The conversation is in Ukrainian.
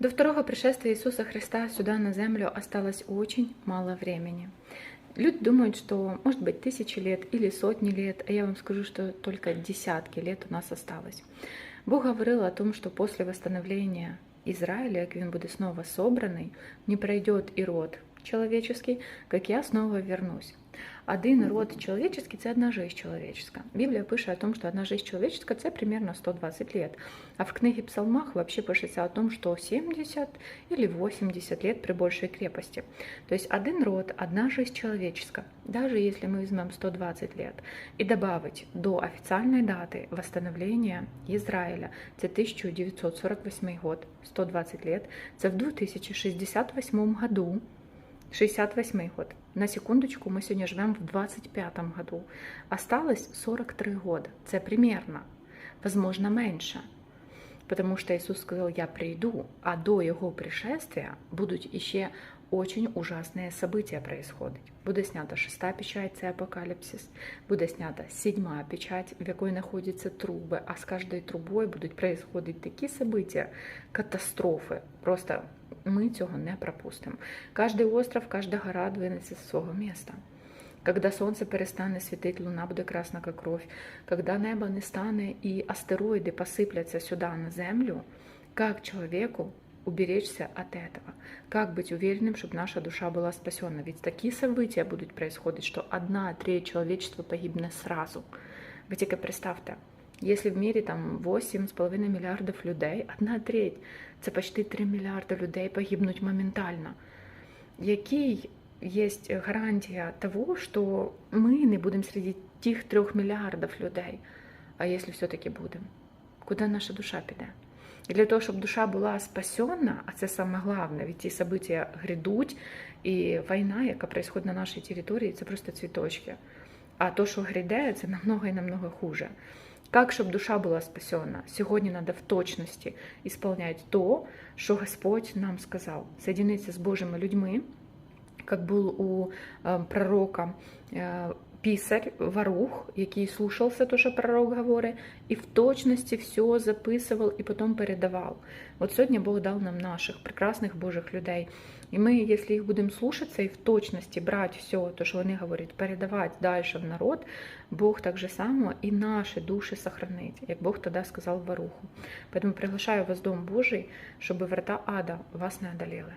До второго пришествия Иисуса Христа сюда на землю осталось очень мало времени. Люди думают, что может быть тысячи лет или сотни лет, а я вам скажу, что только десятки лет у нас осталось. Бог говорил о том, что после восстановления Израиля, як він буде снова собраний, не пройдет и род человеческий, как я снова вернусь. Один род человеческий – це одна жизнь человеческая. Біблія пише о том, що одна жизнь человеческая – це примерно 120 лет. А в книге Псалмах вообще пишется о том, что 70 или 80 лет при большей крепости. То есть один род, одна жизнь человеческая. Даже если мы возьмем 120 лет и добавить до официальной даты восстановления Израиля, це 1948 год, 120 лет, це в 2068 году, 68 год. На секундочку, мы сегодня живем в 25 году. Осталось 43 года. Це примерно. Возможно, меньше Потому что Иисус сказал, я приду, а до Его пришествия будут еще очень ужасные события происходить. Буде снята шеста печать, це апокаліпсис, буде снята седьма печать, в якої знаходяться труби, а з кожною трубою будуть происходить такі события, катастрофи. Просто ми цього не пропустимо. Кожний остров, кожна гора двинеться з свого міста. Когда сонце перестане світити, луна буде красна, як кровь, когда небо не стане і астероїди посипляться сюди на землю, как человеку уберечься от этого? Как быть уверенным, чтобы наша душа была спасена? Ведь такие события будут происходить, что одна треть человечества погибнет сразу. Ви тільки представте, если в мире там 8,5 миллиардов людей, одна треть, це почти 3 миллиарда людей погибнуть моментально. Який є гарантія того, що ми не будемо серед тих 3 мільярдів людей? А якщо все-таки будемо? Куди наша душа піде? І для того, щоб душа була спасена, а це саме головне, від ті события грядуть, і війна, яка відбувається на нашій території, це просто цвіточки. А то, що гряде, це намного і намного хуже. Как, щоб душа була спасена? Сьогодні треба в точності ісполняти то, що Господь нам сказав. Соединитися з Божими людьми, як був у е, пророка е, писарь, варух, який слушався то, що пророк говорить, і в точності все записував і потім передавав. От сьогодні Бог дав нам наших прекрасних Божих людей. І ми, якщо їх будемо слушатися і в точності брати все, то, що вони говорять, передавати далі в народ, Бог так же само і наші душі сохранить, як Бог тоді сказав Варуху. Тому приглашаю вас Дом Божий, щоб врата ада вас не одоліли.